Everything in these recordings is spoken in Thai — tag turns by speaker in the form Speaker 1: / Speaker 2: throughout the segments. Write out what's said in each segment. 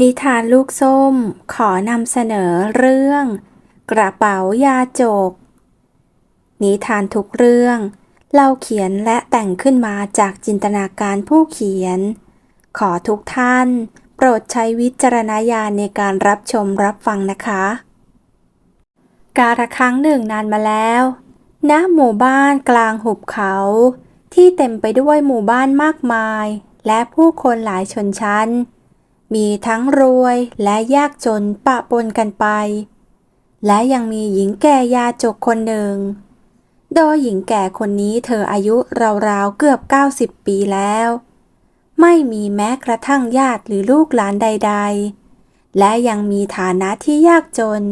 Speaker 1: นิทานลูกส้มขอนำเสนอเรื่อง กระเป๋ายาจก นิทานทุกเรื่องเล่าเขียนและแต่งขึ้นมาจากจินตนาการผู้เขียน ขอทุกท่าน โปรดใช้วิจารณญาณในการรับชมรับฟังนะคะ กาละครั้งหนึ่งนานมาแล้วณหมู่บ้านกลางหุบเขา ที่เต็มไปด้วยหมู่บ้านมากมาย และผู้คนหลายชนชั้น มีทั้งรวยและยากจนปะปนกันไป และยังมีหญิงแก่ยาจกคนหนึ่ง โดยหญิงแก่คนนี้เธออายุราวๆเกือบ 90 ปีแล้ว ไม่มีแม้กระทั่งญาติหรือลูกหลานใด ๆ และยังมีฐานะที่ยากจน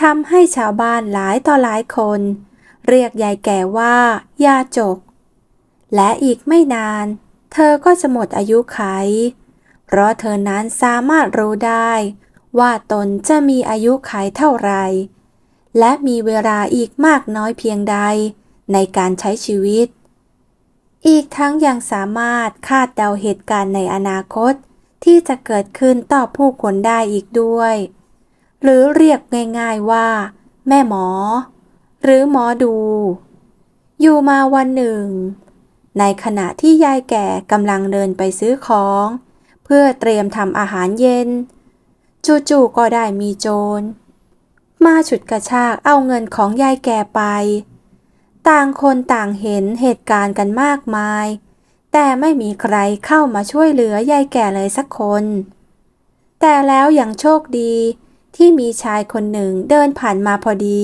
Speaker 1: ทำให้ชาวบ้านหลายต่อหลายคน เรียกยายแก่ว่ายาจก และอีกไม่นาน เธอก็จะหมดอายุไข เพราะเธอนั้นสามารถรู้ได้ ว่าตนจะมีอายุขยเท่าไหร่และมีเวลาอีกมากน้อยเพียงใด ในการใช้ชีวิต อีกทั้งยังสามารถคาดเดาเหตุการณ์ในอนาคต ที่จะเกิดขึ้นต่อผู้คนได้อีกด้วย หรือเรียกง่ายๆว่า แม่หมอ หรือหมอดู อยู่มาวันหนึ่ง ในขณะที่ยายแก่กำลังเดินไปซื้อของ พื่อเตรียมทำอาหารเย็น จู่ๆก็ได้มีโจร มาฉุดกระชากเอาเงินของยายแก่ไป ต่างคนต่างเห็นเหตุการณ์กันมากมาย แต่ไม่มีใครเข้ามาช่วยเหลือยายแก่เลยสักคน แต่แล้วอย่างโชคดีที่มีชายคนหนึ่งเดินผ่านมาพอดี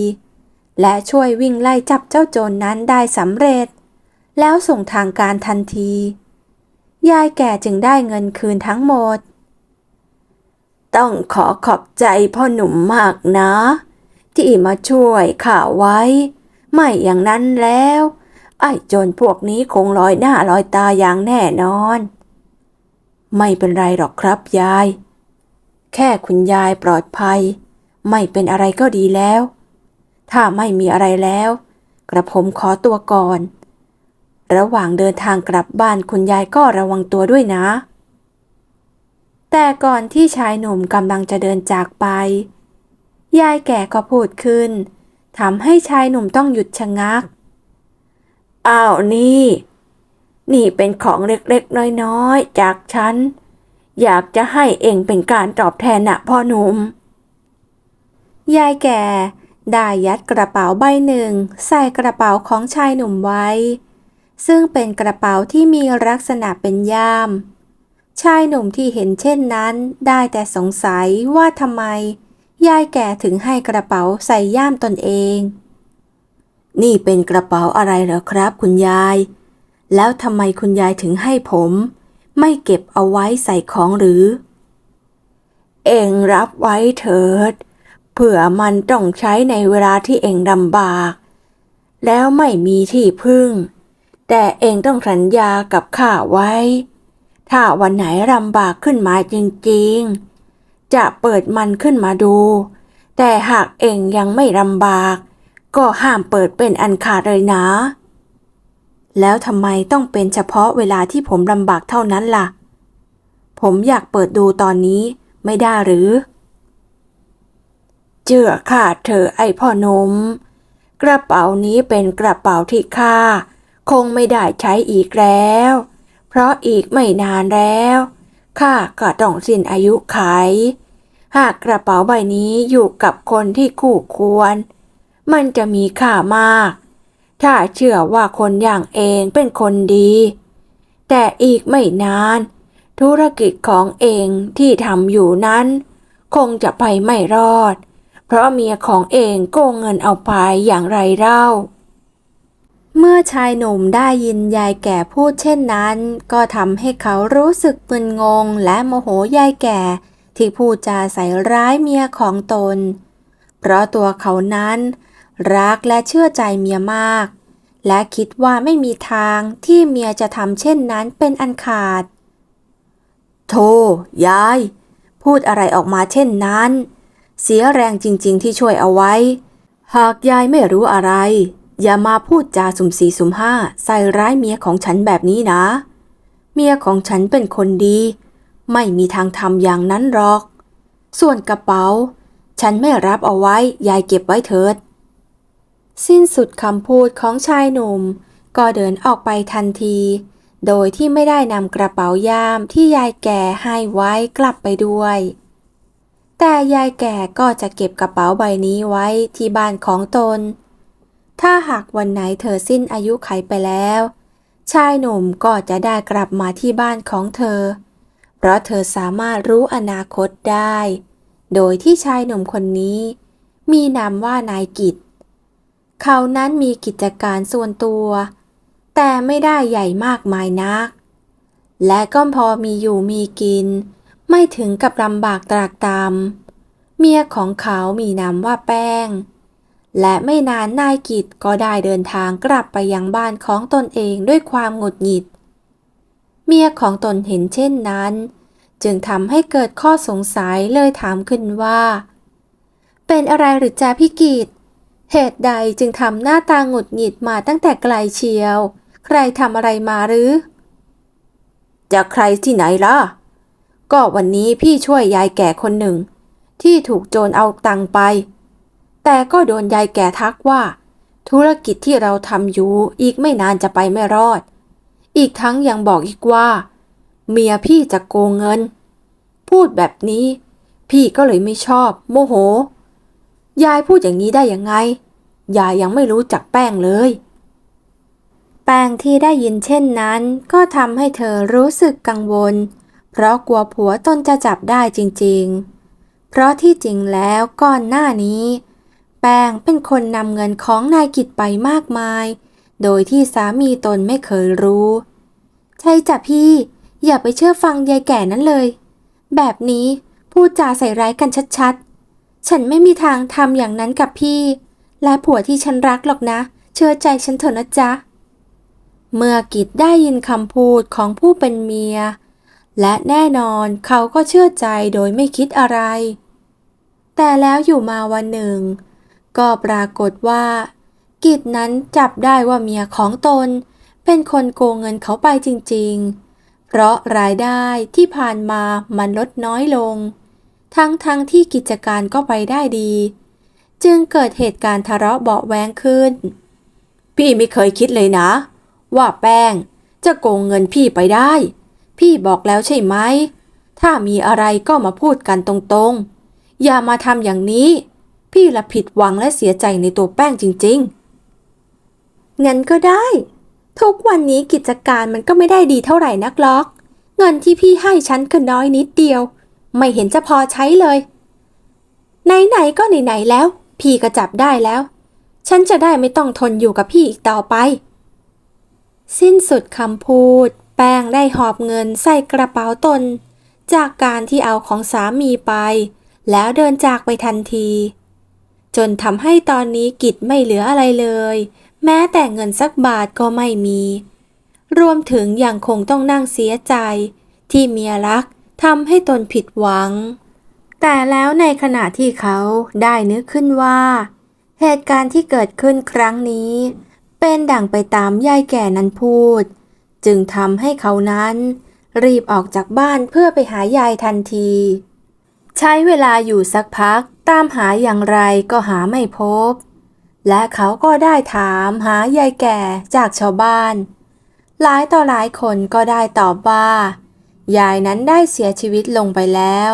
Speaker 1: และช่วยวิ่งไล่จับเจ้าโจรนนั้นได้สำเร็จ แล้วส่งทางการทันที ยายแก่จึงได้เงินคืนทั้งหมด ต้องขอขอบใจพ่อหนุ่มมากนะ ที่มาช่วยข้าไว้ ไม่อย่างนั้นแล้ว ไอ้โจรพวกนี้คงลอยหน้าลอยตาอย่างแน่นอน ไม่เป็นไรหรอกครับยาย แค่คุณยายปลอดภัย ไม่เป็นอะไรก็ดีแล้ว ถ้าไม่มีอะไรแล้ว กระผมขอตัวก่อน ระหว่างเดินทางกลับบ้านคุณยายก็ระวังตัวด้วยนะ แต่ก่อนที่ชายหนุ่มกำลังจะเดินจากไป ยายแก่ก็พูดขึ้นทำให้ชายหนุ่มต้องหยุดชะงัก อ้าวนี่ นี่เป็นของเล็กๆ น้อยๆ จากฉัน อยากจะให้เองเป็นการตอบแทนนะพ่อหนุ่ม ยายแก่ได้ยัดกระเป๋าใบหนึ่ง ใส่กระเป๋าของชายหนุ่มไว้ ซึ่งเป็นกระเป๋าที่มีลักษณะเป็นย่าม ชายหนุ่มที่เห็นเช่นนั้น ได้แต่สงสัยว่าทำไม ยายแก่ถึงให้กระเป๋าใส่ย่ามตนเอง นี่เป็นกระเป๋าอะไรเหรอครับ คุณยาย แล้วทำไมคุณยายถึงให้ผม ไม่เก็บเอาไว้ใส่ของหรือ เองรับไว้เถิด เผื่อมันต้องใช้ในเวลาที่เองลำบาก แล้วไม่มีที่พึ่ง แต่เองต้องสัญญากับข้าไว้ ถ้าวันไหนลำบากขึ้นมาจริงๆ จะเปิดมันขึ้นมาดู แต่หากเองยังไม่ลำบาก ก็ห้ามเปิดเป็นอันขาดเลยนะ แล้วทำไมต้องเป็นเฉพาะเวลาที่ผมลำบากเท่านั้นล่ะ ผมอยากเปิดดูตอนนี้ไม่ได้หรือ เจือข้าเธอไอพ่อหนมกระเป๋านี้เป็นกระเป๋าที่ข้า คงไม่ได้ใช้อีกแล้ว เพราะอีกไม่นานแล้วข้าก็ต้องสิ้นอายุไข หากกระเป๋าใบนี้อยู่กับคนที่คู่ควร มันจะมีค่ามาก ถ้าเชื่อว่าคนอย่างเองเป็นคนดี แต่อีกไม่นาน ธุรกิจของเองที่ทำอยู่นั้น คงจะไปไม่รอด เพราะเมียของเองโกงเงินเอาไปอย่างไรเล่า เมื่อชายหนุ่มได้ยินยายแก่พูดเช่นนั้น ก็ทำให้เขารู้สึกมึนงงและโมโหยายแก่ ที่พูดจาใส่ร้ายเมียของตน เพราะตัวเขานั้น รักและเชื่อใจเมียมาก และคิดว่าไม่มีทางที่เมียจะทำเช่นนั้นเป็นอันขาด โธ่ยาย พูดอะไรออกมาเช่นนั้น เสียแรงจริง ๆ ที่ช่วยเอาไว้ หากยายไม่รู้อะไร อย่ามาพูดจาสุ่มสี่สุ่มห้าใส่ร้ายเมียของฉันแบบนี้นะ เมียของฉันเป็นคนดี ไม่มีทางทำอย่างนั้นหรอก ส่วนกระเป๋า ฉันไม่รับเอาไว้ยายเก็บไว้เถิด สิ้นสุดคำพูดของชายหนุ่ม ก็เดินออกไปทันที โดยที่ไม่ได้นำกระเป๋ายามที่ยายแก่ให้ไว้กลับไปด้วย แต่ยายแก่ก็จะเก็บกระเป๋าใบนี้ไว้ที่บ้านของตน ถ้าหากวันไหนเธอสิ้นอายุไขไปแล้ว ชายหนุ่มก็จะได้กลับมาที่บ้านของเธอ เพราะเธอสามารถรู้อนาคตได้ โดยที่ชายหนุ่มคนนี้ มีนามว่านายกิจ เขานั้นมีกิจการส่วนตัว แต่ไม่ได้ใหญ่มากมายนัก และก็พอมีอยู่มีกิน ไม่ถึงกับลำบากตรากตรำเมียของเขามีนามว่าแป้ง และไม่นานนายกิจก็ได้เดินทางกลับไปยังบ้านของตนเองด้วยความหงุดหงิด เมียของตนเห็นเช่นนั้น จึงทำให้เกิดข้อสงสัยเลยถามขึ้นว่า เป็นอะไรหรือจ้าพี่กิจเหตุใดจึงทำหน้าตาหงุดหงิดมาตั้งแต่ไกลเชียว ใครทำอะไรมาหรือ จะใครที่ไหนล่ะ ก็วันนี้พี่ช่วยยายแก่คนหนึ่ง ที่ถูกโจรเอาตังไป แต่ก็โดนยายแก่ทักว่า ธุรกิจที่เราทำอยู่อีกไม่นานจะไปไม่รอด อีกทั้งยังบอกอีกว่า เมียพี่จะโกงเงิน พูดแบบนี้ พี่ก็เลยไม่ชอบ โมโห ยายพูดอย่างนี้ได้ยังไง ยายยังไม่รู้จักแป้งเลยแป้งที่ได้ยินเช่นนั้น ก็ทำให้เธอรู้สึกกังวล เพราะกลัวผัวตนจะจับได้จริงๆ เพราะที่จริงแล้วก่อนหน้านี้ แป้งเป็นคนนำเงินของนายกิจไปมากมาย โดยที่สามีตนไม่เคยรู้ ใช่จ้ะพี่ อย่าไปเชื่อฟังยายแก่นั้นเลย แบบนี้พูดจาใส่ร้ายกันชัดๆ ฉันไม่มีทางทำอย่างนั้นกับพี่ และผัวที่ฉันรักหรอกนะ เชื่อใจฉันเถอะนะจ๊ะ เมื่อกิจได้ยินคำพูดของผู้เป็นเมีย และแน่นอนเขาก็เชื่อใจโดยไม่คิดอะไร แต่แล้วอยู่มาวันหนึ่ง ก็ปรากฏว่า กิจนั้นจับได้ว่าเมียของตน เป็นคนโกงเงินเขาไปจริง ๆ เพราะรายได้ที่ผ่านมามันลดน้อยลง ทั้งๆทที่กิจการก็ไปได้ดี จึงเกิดเหตุการณ์ทะเลาะเบาแวงขึ้น พี่ไม่เคยคิดเลยนะ ว่าแป้งจะโกงเงินพี่ไปได้ พี่บอกแล้วใช่ไหม ถ้ามีอะไรก็มาพูดกันตรงๆ อย่ามาทำอย่างนี้ พี่ละผิดหวังและเสียใจในตัวแป้งจริง ๆ งั้นก็ได้ ทุกวันนี้กิจการมันก็ไม่ได้ดีเท่าไหร่นักล็อก เงินที่พี่ให้ฉันก็น้อยนิดเดียว ไม่เห็นจะพอใช้เลย ไหนๆก็ไหนๆแล้ว พี่ก็จับได้แล้ว ฉันจะได้ไม่ต้องทนอยู่กับพี่อีกต่อไป สิ้นสุดคำพูด แป้งได้หอบเงินใส่กระเป๋าตน จากการที่เอาของสามีไป แล้วเดินจากไปทันที จนทำให้ตอนนี้กิจไม่เหลืออะไรเลย แม้แต่เงินสักบาทก็ไม่มี รวมถึงยังคงต้องนั่งเสียใจ ที่เมียรักทำให้ตนผิดหวัง แต่แล้วในขณะที่เขาได้นึกขึ้นว่า เหตุการณ์ที่เกิดขึ้นครั้งนี้ เป็นดั่งไปตามยายแก่นั้นพูด จึงทำให้เขานั้น รีบออกจากบ้านเพื่อไปหายายทันที ใช้เวลาอยู่สักพัก ตามหาอย่างไรก็หาไม่พบ และเขาก็ได้ถามหายายแก่จากชาวบ้าน หลายต่อหลายคนก็ได้ตอบว่า ยายนั้นได้เสียชีวิตลงไปแล้ว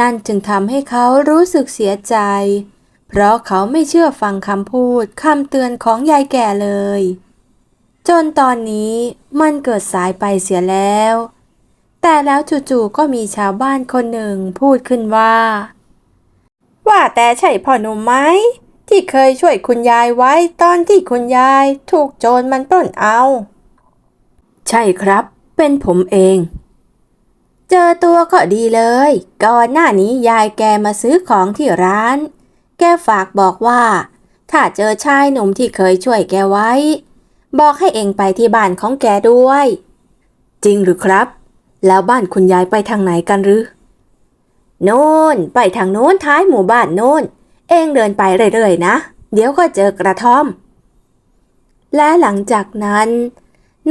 Speaker 1: นั่นจึงทำให้เขารู้สึกเสียใจ เพราะเขาไม่เชื่อฟังคำพูดคำเตือนของยายแก่เลย จนตอนนี้มันเกิดสายไปเสียแล้ว แต่แล้วจู่ๆก็มีชาวบ้านคนหนึ่งพูดขึ้นว่า ว่าแต่ใช่พ่อหนุ่มไหมที่เคยช่วยคุณยายไว้ตอนที่คุณยายถูกโจรมันปล้นเอา ใช่ครับ เป็นผมเอง เจอตัวก็ดีเลย ก่อนหน้านี้ยายแกมาซื้อของที่ร้าน แกฝากบอกว่า ถ้าเจอชายหนุ่มที่เคยช่วยแกไว้ บอกให้เองไปที่บ้านของแกด้วย จริงหรือครับ แล้วบ้านคุณยายไปทางไหนกันหรือ โน่น ไปทางโน้นท้ายหมู่บ้านโน่นเองเดินไปเรื่อยๆนะ เดี๋ยวก็เจอกระท่อม และหลังจากนั้น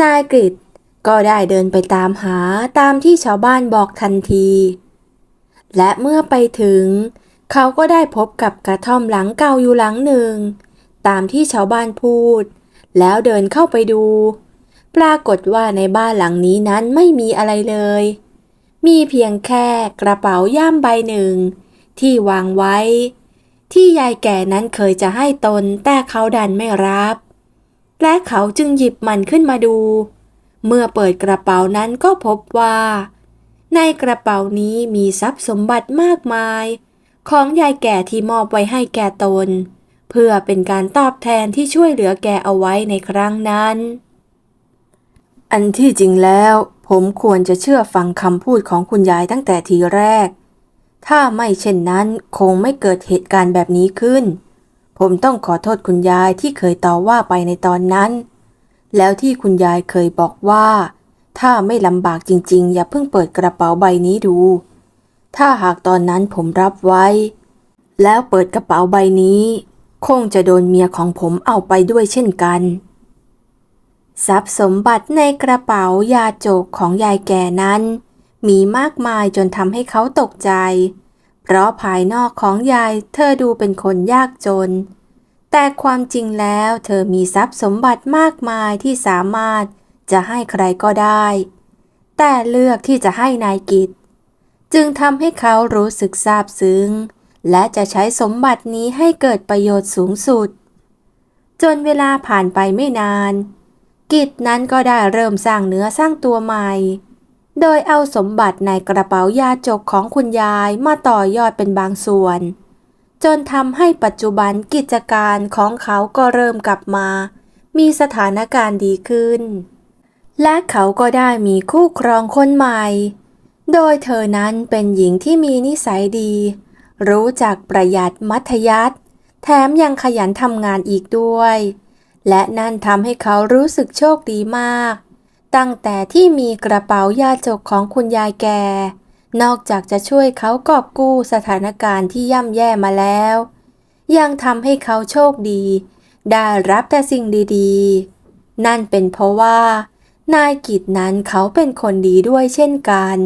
Speaker 1: นายกฤษก็ได้เดินไปตามหาตามที่ชาวบ้านบอกทันที และเมื่อไปถึง เขาก็ได้พบกับกระท่อมหลังเก่าอยู่หลังหนึ่ง ตามที่ชาวบ้านพูด แล้วเดินเข้าไปดู ปรากฏว่าในบ้านหลังนี้นั้นไม่มีอะไรเลย มีเพียงแค่กระเป๋าย่ามใบหนึ่ง ที่วางไว้ ที่ยายแก่นั้นเคยจะให้ตนแต่เขาดันไม่รับ และเขาจึงหยิบมันขึ้นมาดู เมื่อเปิดกระเป๋านั้นก็พบว่า ในกระเป๋านี้มีทรัพย์สมบัติมากมาย ของยายแก่ที่มอบไว้ให้แก่ตน เพื่อเป็นการตอบแทนที่ช่วยเหลือแกเอาไว้ในครั้งนั้น อันที่จริงแล้ว ผมควรจะเชื่อฟังคำพูดของคุณยายตั้งแต่ทีแรก ถ้าไม่เช่นนั้นคงไม่เกิดเหตุการณ์แบบนี้ขึ้น ผมต้องขอโทษคุณยายที่เคยต่อว่าไปในตอนนั้น แล้วที่คุณยายเคยบอกว่า ถ้าไม่ลำบากจริงๆ อย่าเพิ่งเปิดกระเป๋าใบนี้ดู ถ้าหากตอนนั้นผมรับไว้ แล้วเปิดกระเป๋าใบนี้ คงจะโดนเมียของผมเอาไปด้วยเช่นกัน ทรัพย์สมบัติในกระเป๋ายาโจกของยายแก่นั้น มีมากมายจนทำให้เขาตกใจ เพราะภายนอกของยายเธอดูเป็นคนยากจน แต่ความจริงแล้วเธอมีทรัพย์สมบัติมากมายที่สามารถจะให้ใครก็ได้ แต่เลือกที่จะให้นายกิจ จึงทำให้เขารู้สึกซาบซึ้ง และจะใช้สมบัตินี้ให้เกิดประโยชน์สูงสุด จนเวลาผ่านไปไม่นาน กิจนั้นก็ได้เริ่มสร้างเนื้อสร้างตัวใหม่ โดยเอาสมบัติในกระเป๋ายาจกของคุณยายมาต่อยอดเป็นบางส่วน จนทำให้ปัจจุบันกิจการของเขาก็เริ่มกลับมา มีสถานการณ์ดีขึ้น และเขาก็ได้มีคู่ครองคนใหม่ โดยเธอนั้นเป็นหญิงที่มีนิสัยดี รู้จักประหยัดมัธยัติแถมยังขยันทำงานอีกด้วย และนั่นทำให้เขารู้สึกโชคดีมาก ตั้งแต่ที่มีกระเป๋ายาจกของคุณยายแก นอกจากจะช่วยเขากอบกู้สถานการณ์ที่ย่ำแย่มาแล้ว ยังทำให้เขาโชคดี ได้รับแต่สิ่งดีๆ นั่นเป็นเพราะว่า นายกิจนั้นเขาเป็นคนดีด้วยเช่นกัน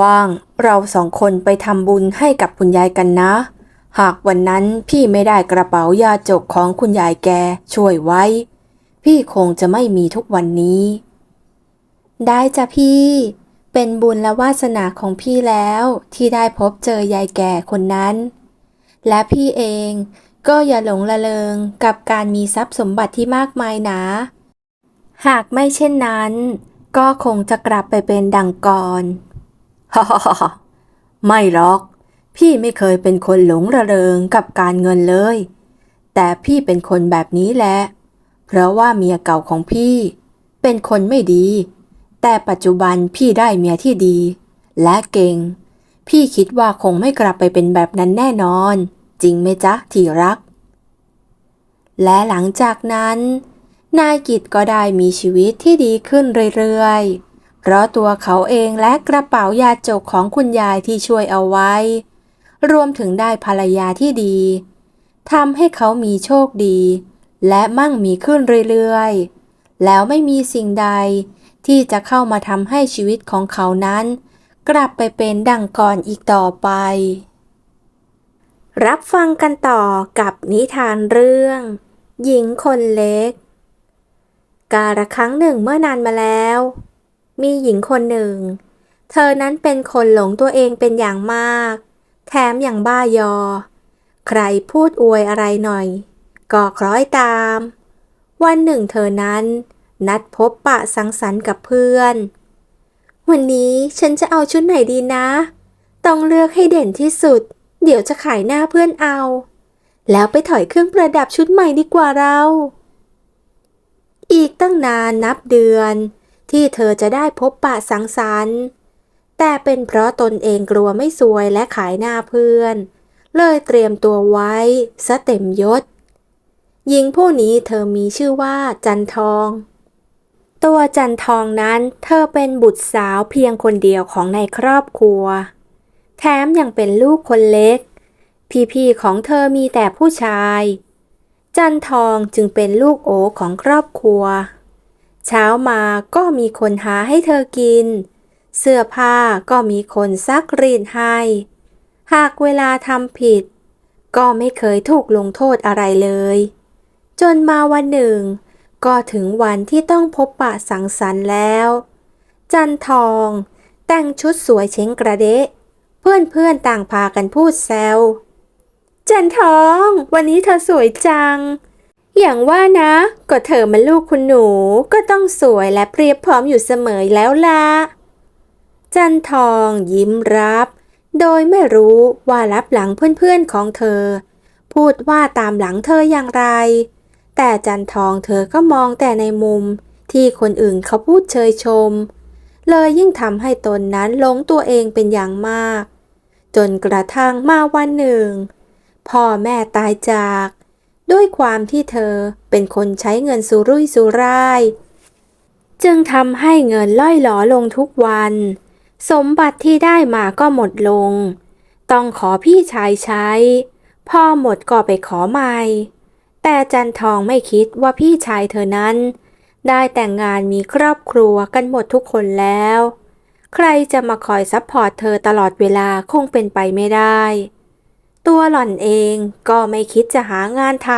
Speaker 1: ว่างๆ เราสองคนไปทำบุญให้กับคุณยายกันนะ หากวันนั้นพี่ไม่ได้กระเป๋ายาจกของคุณยายแกช่วยไว้ พี่คงจะไม่มีทุกวันนี้ ได้จ้ะพี่ เป็นบุญและวาสนาของพี่แล้วที่ได้พบเจอยายแก่คนนั้น และพี่เองก็อย่าหลงละเลงกับการมีทรัพย์สมบัติที่มากมายนะหากไม่เช่นนั้น ก็คงจะกลับไปเป็นดังก่อนฮ่าฮ่าฮ่าไม่หรอก พี่ไม่เคยเป็นคนหลงระเริงกับการเงินเลย แต่พี่เป็นคนแบบนี้แหละ เพราะว่าเมียเก่าของพี่ เป็นคนไม่ดี แต่ปัจจุบันพี่ได้เมียที่ดี และเก่ง พี่คิดว่าคงไม่กลับไปเป็นแบบนั้นแน่นอน จริงไหมจ๊ะที่รัก และหลังจากนั้น นายกิจก็ได้มีชีวิตที่ดีขึ้นเรื่อยๆ เพราะตัวเขาเองและกระเป๋ายาจกของคุณยายที่ช่วยเอาไว้ รวมถึงได้ภรรยาที่ดีทำให้เขามีโชคดี และมั่งมีขึ้นเรื่อยๆ แล้วไม่มีสิ่งใดที่จะเข้ามาทำให้ชีวิตของเขานั้น กลับไปเป็นดังก่อนอีกต่อไป รับฟังกันต่อกับนิทานเรื่อง หญิงคนเล็ก กาละครั้งหนึ่งเมื่อนานมาแล้ว มีหญิงคนหนึ่ง เธอนั้นเป็นคนหลงตัวเองเป็นอย่างมาก แถมอย่างบ้ายอ ใครพูดอวยอะไรหน่อย ก็คล้อยตาม วันหนึ่งเธอนั้นนัดพบปะสังสรรค์กับเพื่อน วันนี้ฉันจะเอาชุดไหนดีนะ ต้องเลือกให้เด่นที่สุด เดี๋ยวจะขายหน้าเพื่อนเอา แล้วไปถอยเครื่องประดับชุดใหม่ดีกว่าเรา อีกตั้งนานนับเดือน ที่เธอจะได้พบปะสังสรรค์ แต่เป็นเพราะตนเองกลัวไม่สวยและขายหน้าเพื่อน เลยเตรียมตัวไว้ซะเต็มยศ หญิงผู้นี้เธอมีชื่อว่าจันทอง ตัวจันทองนั้นเธอเป็นบุตรสาวเพียงคนเดียวของในครอบครัว แถมยังเป็นลูกคนเล็ก พี่ๆของเธอมีแต่ผู้ชาย จันทองจึงเป็นลูกโอของครอบครัว เช้ามาก็มีคนหาให้เธอกินเเสื้อผ้าก็มีคนซักรีดให้ หากเวลาทำผิด ก็ไม่เคยถูกลงโทษอะไรเลย จนมาวันหนึ่ง ก็ถึงวันที่ต้องพบปะสังสรรค์แล้ว จันทองแต่งชุดสวยเช้งกระเดะ เพื่อนเพื่อนๆต่างพากันพูดแซวจันทองวันนี้เธอสวยจัง อย่างว่านะ ก็เธอมันลูกคุณหนูก็ต้องสวยและเปรียบพร้อมอยู่เสมอแล้วล่ะ จันทองยิ้มรับ โดยไม่รู้ว่ารับหลังเพื่อนๆของเธอ พูดว่าตามหลังเธออย่างไร แต่จันทองเธอก็มองแต่ในมุมที่คนอื่นเขาพูดเชยชม เลยยิ่งทำให้ตนนั้นหลงตัวเองเป็นอย่างมาก จนกระทั่งมาวันหนึ่ง พ่อแม่ตายจาก ด้วยความที่เธอเป็นคนใช้เงินสุรุ่ยสุร่าย จึงทำให้เงินล่อยหลอลงทุกวัน สมบัติที่ได้มาก็หมดลง ต้องขอพี่ชายใช้ พ่อหมดก็ไปขอใหม่ แต่จันทองไม่คิดว่าพี่ชายเธอนั้น ได้แต่งงานมีครอบครัวกันหมดทุกคนแล้ว ใครจะมาคอยซัพพอร์ตเธอตลอดเวลาคงเป็นไปไม่ได้ ตัวหล่อนเองก็ไม่คิดจะหางานท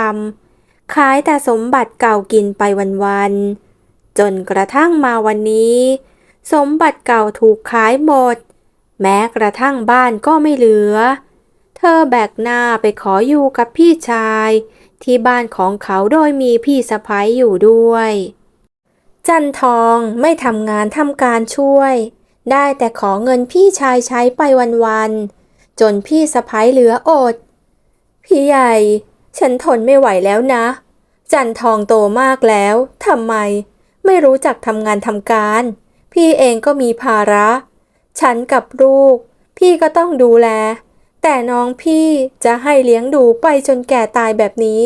Speaker 1: ำขายแต่สมบัติเก่ากินไปวันๆจนกระทั่งมาวันนี้ สมบัติเก่าถูกขายหมด แม้กระทั่งบ้านก็ไม่เหลือ เธอแบกหน้าไปขออยู่กับพี่ชาย ที่บ้านของเขาโดยมีพี่สะพ้ยอยู่ด้วย จันทองไม่ทำงานทำการช่วย ได้แต่ขอเงินพี่ชายใช้ไปวันๆจนพี่สะพ้ยเหลืออด พี่ใหญ่ ฉันทนไม่ไหวแล้วนะ จันทองโตมากแล้วทำไม ไม่รู้จักทำงานทำการ พี่เองก็มีภาระ ฉันกับลูก พี่ก็ต้องดูแล แต่น้องพี่จะให้เลี้ยงดูไปจนแก่ตายแบบนี้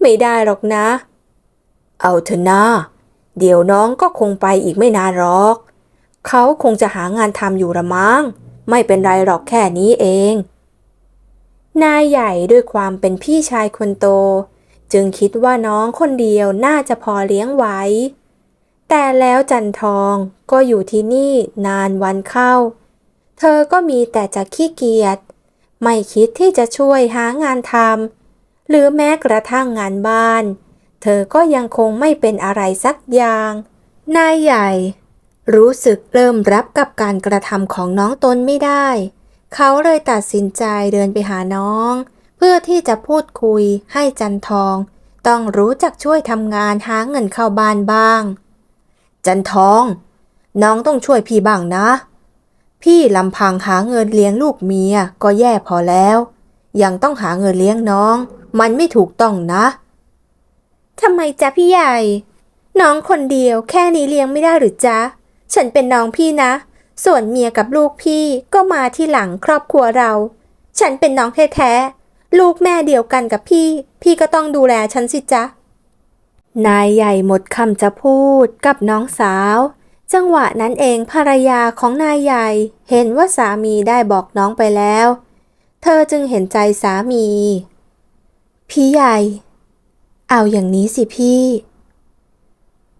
Speaker 1: ไม่ได้หรอกนะ เอาเถอะนะเดี๋ยวน้องก็คงไปอีกไม่นานหรอก เขาคงจะหางานทำอยู่ละมั้ง ไม่เป็นไรหรอกแค่นี้เอง นายใหญ่ด้วยความเป็นพี่ชายคนโต จึงคิดว่าน้องคนเดียวน่าจะพอเลี้ยงไหว แต่แล้วจันทองก็อยู่ที่นี่นานวันเข้า เธอก็มีแต่จะขี้เกียจ ไม่คิดที่จะช่วยหางานทำหรือแม้กระทั่งงานบ้าน เธอก็ยังคงไม่เป็นอะไรสักอย่าง นายใหญ่ รู้สึกเริ่มรับกับการกระทำของน้องตนไม่ได้ เขาเลยตัดสินใจเดินไปหาน้อง เพื่อที่จะพูดคุยให้จันทอง ต้องรู้จักช่วยทำงานหาเงินเข้าบ้านบ้าง จันทอง น้องต้องช่วยพี่บ้างนะ พี่ลำพังหาเงินเลี้ยงลูกเมียก็แย่พอแล้ว ยังต้องหาเงินเลี้ยงน้อง มันไม่ถูกต้องนะทำไมจ๊ะพี่ใหญ่ น้องคนเดียวแค่นี้เลี้ยงไม่ได้หรือจ๊ะ ฉันเป็นน้องพี่นะ ส่วนเมียกับลูกพี่ก็มาที่หลังครอบครัวเรา ฉันเป็นน้องแท้ๆลูกแม่เดียวกันกับพี่ พี่ก็ต้องดูแลฉันสิจ๊ะ นายใหญ่หมดคำจะพูดกับน้องสาว จังหวะนั้นเองภรรยาของนายใหญ่เห็นว่าสามีได้บอกน้องไปแล้ว เธอจึงเห็นใจสามี พี่ใหญ่ เอาอย่างนี้สิพี่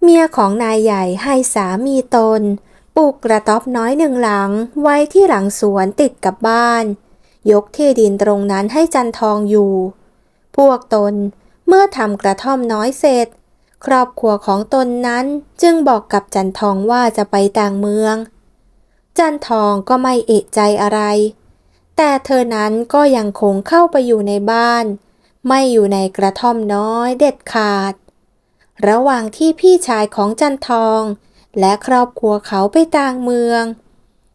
Speaker 1: เมียของนายใหญ่ให้สามีตนปลูกกระต๊อบน้อยหนึ่งหลังไว้ที่หลังสวนติดกับบ้าน ยกที่ดินตรงนั้นให้จันทองอยู่ พวกตน เมื่อทำกระท่อมน้อยเสร็จ ครอบครัวของตนนั้นจึงบอกกับจันทองว่าจะไปต่างเมือง จันทองก็ไม่เอะใจอะไร แต่เธอนั้นก็ยังคงเข้าไปอยู่ในบ้าน ไม่อยู่ในกระท่อมน้อยเด็ดขาด ระหว่างที่พี่ชายของจันทอง และครอบครัวเขาไปต่างเมือง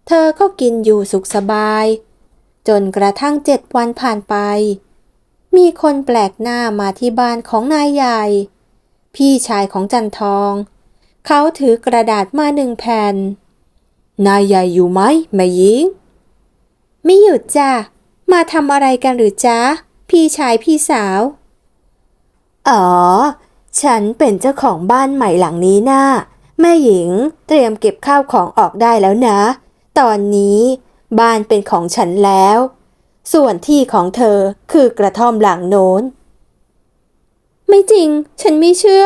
Speaker 1: เธอก็กินอยู่สุขสบาย จนกระทั่งเจ็ดวันผ่านไป มีคนแปลกหน้ามาที่บ้านของนายใหญ่ พี่ชายของจันทอง เขาถือกระดาษมาหนึ่งแผ่น นายใหญ่อยู่ไหมแม่หญิง ไม่หยุดจ้ะ มาทำอะไรกันหรือจ๊ะ พี่ชายพี่สาว อ๋อ ฉันเป็นเจ้าของบ้านใหม่หลังนี้นะ่ะแม่หญิงเตรียมเก็บข้าวของออกได้แล้วนะ ตอนนี้บ้านเป็นของฉันแล้ว ส่วนที่ของเธอคือกระท่อมหลังโน้น ไม่จริง ฉันไม่เชื่อ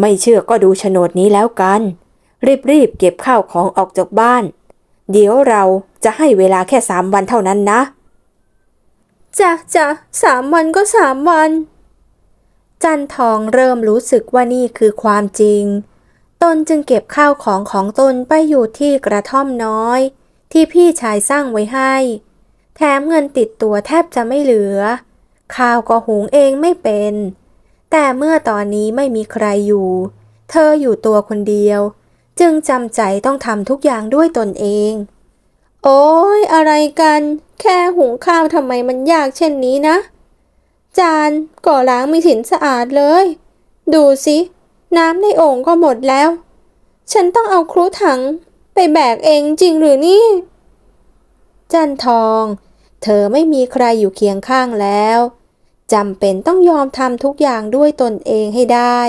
Speaker 1: ไม่เชื่อก็ดูโฉนดนี้แล้วกัน รีบๆเก็บข้าวของออกจากบ้าน เดี๋ยวเราจะให้เวลาแค่สามวันเท่านั้นนะจ้ะจ้ะสามวันก็สามวัน จันทองเริ่มรู้สึกว่านี่คือความจริง ตนจึงเก็บข้าวของของตนไปอยู่ที่กระท่อมน้อย ที่พี่ชายสร้างไว้ให้ แถมเงินติดตัวแทบจะไม่เหลือ ข้าวก็หุงเองไม่เป็น แต่เมื่อตอนนี้ไม่มีใครอยู่ เธออยู่ตัวคนเดียว จึงจำใจต้องทำทุกอย่างด้วยตนเอง โอ้ยอะไรกัน แค่หุงข้าวทำไมมันยากเช่นนี้นะ จานก็ล้างไม่ถินสะอาดเลย ดูสิ น้ำในโอ่งก็หมดแล้ว ฉันต้องเอาครูถัง ไปแบกเองจริงหรือนี่ จันทอง เธอไม่มีใครอยู่เคียงข้างแล้วจำเป็นต้องยอมทำทุกอย่างด้วยตนเองให้ได้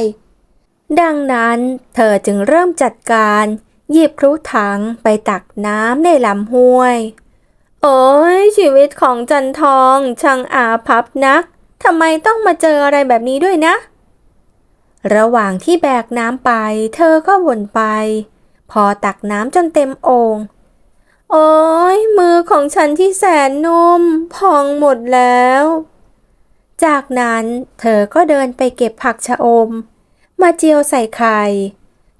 Speaker 1: ดังนั้นเธอจึงเริ่มจัดการหยิบครุถังไปตักน้ำในลำห้วย โอ้ยชีวิตของจันทองช่างอาพับนักทำไมต้องมาเจออะไรแบบนี้ด้วยนะ ระหว่างที่แบกน้ำไป เธอก็วนไป พอตักน้ำจนเต็มโอ่งโอ้ยมือของฉันที่แสนนุ่ม พองหมดแล้ว จากนั้นเธอก็เดินไปเก็บผักชะอม มาเจียวใส่ไข่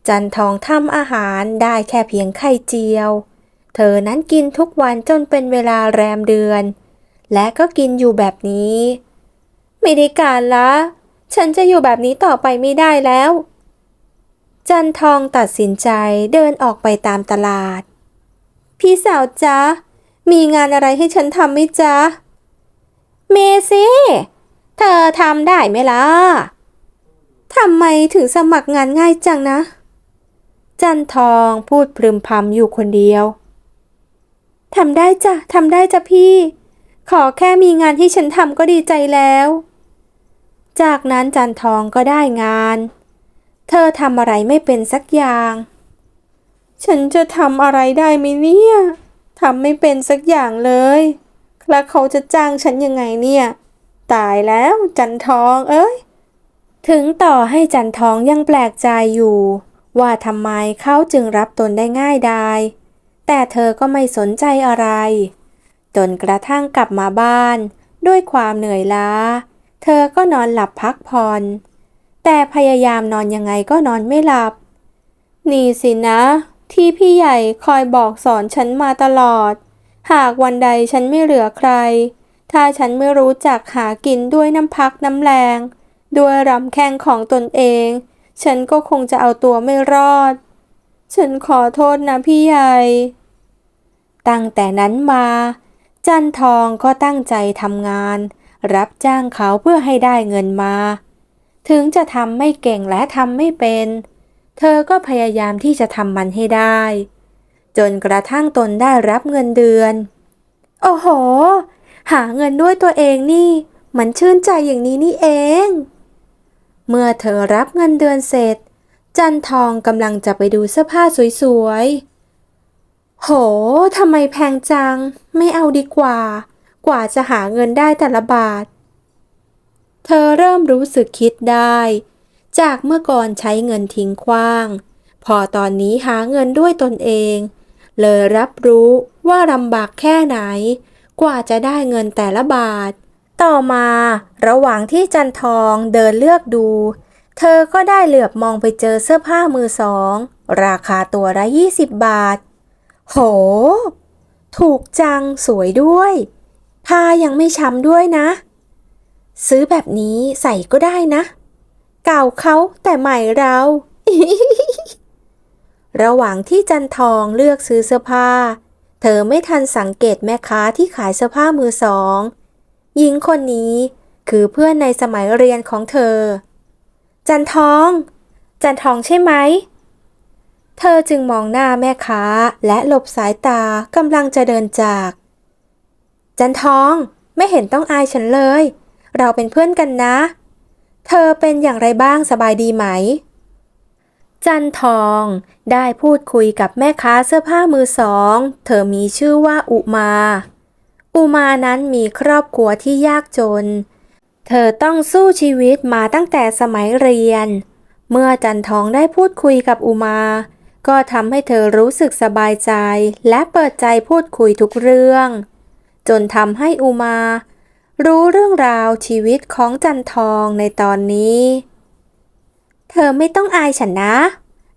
Speaker 1: จันทองทำอาหารได้แค่เพียงไข่เจียว เธอนั้นกินทุกวันจนเป็นเวลาแรมเดือน และก็กินอยู่แบบนี้ ไม่ได้การละ ฉันจะอยู่แบบนี้ต่อไปไม่ได้แล้ว จันทองตัดสินใจเดินออกไปตามตลาด พี่สาวจ๊ะ มีงานอะไรให้ฉันทำไหมจ๊ะ เมซี่เธอทำได้ไหมล่ะทำไมถึงสมัครงานง่ายจังนะ จันทองพูดพรึมพำอยู่คนเดียวทำได้จ้ะทำได้จ้ะพี่ ขอแค่มีงานที่ฉันทำก็ดีใจแล้ว จากนั้นจันทองก็ได้งาน เธอทำอะไรไม่เป็นสักอย่าง ฉันจะทำอะไรได้ไหมเนี่ยทำไม่เป็นสักอย่างเลย แล้วเขาจะจ้างฉันยังไงเนี่ย ตายแล้วจันทองเอ้ย ถึงต่อให้จันทองยังแปลกใจอยู่ ว่าทำไมเขาจึงรับตนได้ง่ายดายแต่เธอก็ไม่สนใจอะไร จนกระทั่งกลับมาบ้าน ด้วยความเหนื่อยล้า เธอก็นอนหลับพักผ่อน แต่พยายามนอนยังไงก็นอนไม่หลับ นี่สินะ ที่พี่ใหญ่คอยบอกสอนฉันมาตลอด หากวันใดฉันไม่เหลือใคร ถ้าฉันไม่รู้จักหากินด้วยน้ำพักน้ำแรง ด้วยรำแข้งของตนเอง ฉันก็คงจะเอาตัวไม่รอด ฉันขอโทษนะพี่ใหญ่ ตั้งแต่นั้นมา จันทองก็ตั้งใจทำงาน รับจ้างเขาเพื่อให้ได้เงินมา ถึงจะทำไม่เก่งและทำไม่เป็น เธอก็พยายามที่จะทำมันให้ได้ จนกระทั่งตนได้รับเงินเดือน โอ้โห หาเงินด้วยตัวเองนี่ มันชื่นใจอย่างนี้นี่เอง เมื่อเธอรับเงินเดือนเสร็จ จันทองกำลังจะไปดูเสื้อผ้าสวยๆ โหทำไมแพงจัง ไม่เอาดีกว่า กว่าจะหาเงินได้แต่ละบาท เธอเริ่มรู้สึกคิดได้ จากเมื่อก่อนใช้เงินทิ้งขว้าง พอตอนนี้หาเงินด้วยตนเอง เลยรับรู้ว่าลำบากแค่ไหน กว่าจะได้เงินแต่ละบาท ต่อมา ระหว่างที่จันทองเดินเลือกดู เธอก็ได้เหลือบมองไปเจอเสื้อผ้ามือสอง ราคาตัวละ 20 บาท โห ถูกจังสวยด้วย ผ้ายังไม่ช้ำด้วยนะ ซื้อแบบนี้ใส่ก็ได้นะ เก่าเขาแต่ใหม่เรา ระหว่างที่จันทองเลือกซื้อเสื้อผ้า เธอไม่ทันสังเกตแม่ค้าที่ขายเสื้อผ้ามือสองหญิงคนนี้คือเพื่อนในสมัยเรียนของเธอ จันทอง จันทองใช่ไหม เธอจึงมองหน้าแม่ค้าและหลบสายตากำลังจะเดินจาก จันทองไม่เห็นต้องอายฉันเลย เราเป็นเพื่อนกันนะ เธอเป็นอย่างไรบ้างสบายดีไหม จันทองได้พูดคุยกับแม่ค้าเสื้อผ้ามือสอง เธอมีชื่อว่าอุมา อุมานั้นมีครอบครัวที่ยากจน เธอต้องสู้ชีวิตมาตั้งแต่สมัยเรียน เมื่อจันทองได้พูดคุยกับอุมา ก็ทำให้เธอรู้สึกสบายใจ และเปิดใจพูดคุยทุกเรื่อง จนทำให้อุมา รู้เรื่องราวชีวิตของจันทองในตอนนี้ เธอไม่ต้องอายฉันนะ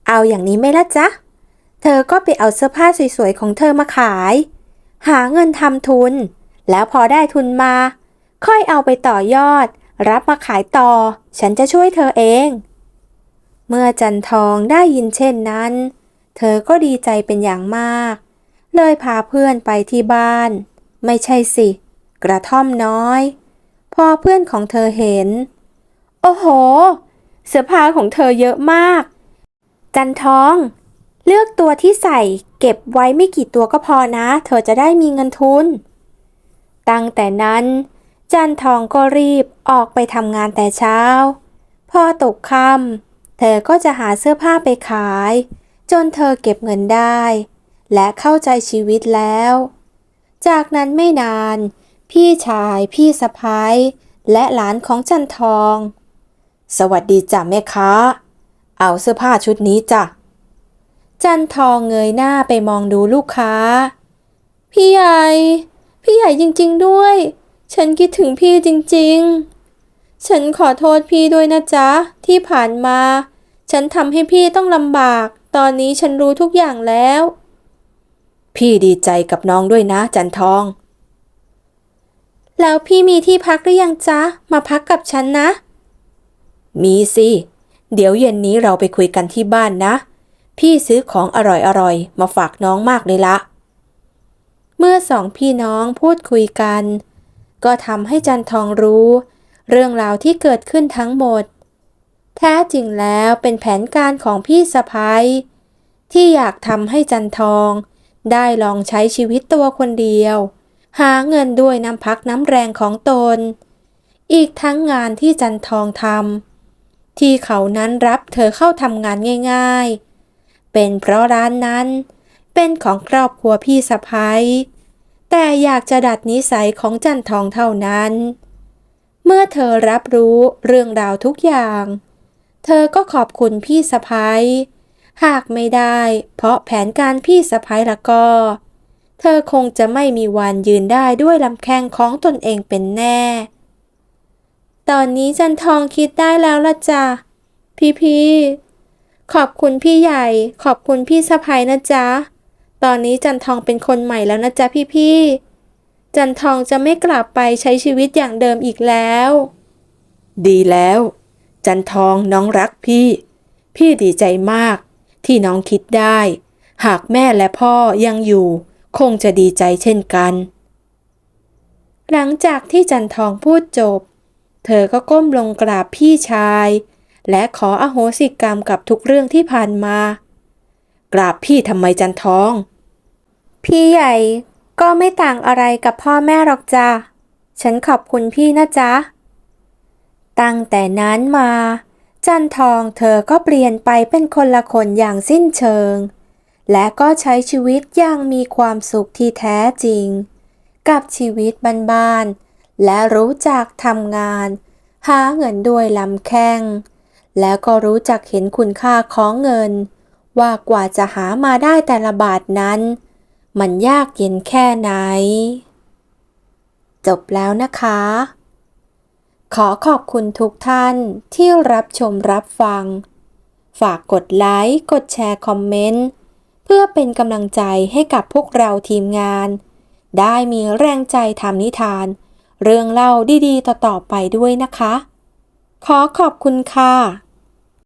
Speaker 1: เอาอย่างนี้ไม่ละจ๊ะ เธอก็ไปเอาเสื้อผ้าสวยๆของเธอมาขาย หาเงินทำทุน แล้วพอได้ทุนมา ค่อยเอาไปต่อยอด รับมาขายต่อ ฉันจะช่วยเธอเอง เมื่อจันทองได้ยินเช่นนั้น เธอก็ดีใจเป็นอย่างมาก เลยพาเพื่อนไปที่บ้าน ไม่ใช่สิ กระท่อมน้อย พอเพื่อนของเธอเห็น โอ้โห เสื้อผ้าของเธอเยอะมาก จันทอง เลือกตัวที่ใส่เก็บไว้ไม่กี่ตัวก็พอนะ เธอจะได้มีเงินทุน ตั้งแต่นั้น จันทองก็รีบออกไปทำงานแต่เช้า พอตกค่ำเธอก็จะหาเสื้อผ้าไปขาย จนเธอเก็บเงินได้ และเข้าใจชีวิตแล้วจากนั้นไม่นาน พี่ชาย พี่สะพ้ายและหลานของจันทอง สวัสดีจ้ะแม่ค้า เอาเสื้อผ้าชุดนี้จ้ะ จันทองเงยหน้าไปมองดูลูกค้า พี่ใหญ่ พี่ใหญ่จริงๆด้วย ฉันคิดถึงพี่จริงๆ ฉันขอโทษพี่ด้วยนะจ๊ะ ที่ผ่านมา ฉันทำให้พี่ต้องลำบาก ตอนนี้ฉันรู้ทุกอย่างแล้ว พี่ดีใจกับน้องด้วยนะจันทอง แล้วพี่มีที่พักหรือยังจ๊ะ มาพักกับฉันนะ มีสิ เดี๋ยวเย็นนี้เราไปคุยกันที่บ้านนะ พี่ซื้อของอร่อยๆ มาฝากน้องมากเลยละ เมื่อสองพี่น้องพูดคุยกัน ก็ทำให้จันทองรู้ เรื่องราวที่เกิดขึ้นทั้งหมด แท้จริงแล้วเป็นแผนการของพี่สะพ้ายที่อยากทำให้จันทอง ได้ลองใช้ชีวิตตัวคนเดียว หาเงินด้วยน้ำพักน้ำแรงของตน อีกทั้งงานที่จันทองทำที่เขานั้นรับเธอเข้าทำงานง่าย ๆ เป็นเพราะร้านนั้น เป็นของครอบครัวพี่สะพ้ายแต่อยากจะดัดนิสัยของจันทองเท่านั้น เมื่อเธอรับรู้เรื่องราวทุกอย่าง เธอก็ขอบคุณพี่สะพ้ายหากไม่ได้ เพราะแผนการพี่สะพ้ายละก็ เธอคงจะไม่มีวันยืนได้ด้วยลำแข้งของตนเองเป็นแน่ ตอนนี้จันทองคิดได้แล้วละจ้ะ พี่พี่ๆขอบคุณพี่ใหญ่ ขอบคุณพี่สะพายนะจ๊ะ ตอนนี้จันทองเป็นคนใหม่แล้วนะจ๊ะพี่พี่ๆจันทองจะไม่กลับไปใช้ชีวิตอย่างเดิมอีกแล้ว ดีแล้ว จันทองน้องรักพี่ พี่ดีใจมาก ที่น้องคิดได้ หากแม่และพ่อยังอยู่ คงจะดีใจเช่นกัน หลังจากที่จันทองพูดจบ เธอก็ก้มลงกราบพี่ชาย และขออโหสิกรรมกับทุกเรื่องที่ผ่านมา กราบพี่ทำไมจันทอง พี่ใหญ่ก็ไม่ต่างอะไรกับพ่อแม่หรอกจ้ะฉันขอบคุณพี่นะจ๊ะ ตั้งแต่นั้นมา จันทองเธอก็เปลี่ยนไปเป็นคนละคนอย่างสิ้นเชิง และก็ใช้ชีวิตอย่างมีความสุขที่แท้จริง กับชีวิตบ้านๆและรู้จักทำงาน หาเงินด้วยลำแข้ง แล้วก็รู้จักเห็นคุณค่าของเงิน ว่ากว่าจะหามาได้แต่ละบาทนั้น มันยากเย็นแค่ไหน จบแล้วนะคะ ขอขอบคุณทุกท่านที่รับชมรับฟัง ฝากกดไลค์ กดแชร์คอมเมนต์ พื่อเป็นกำลังใจให้กับพวกเราทีมงาน ได้มีแรงใจทำนิทาน เรื่องเล่าดีๆ ต่อๆไปด้วยนะคะ ขอขอบคุณค่ะ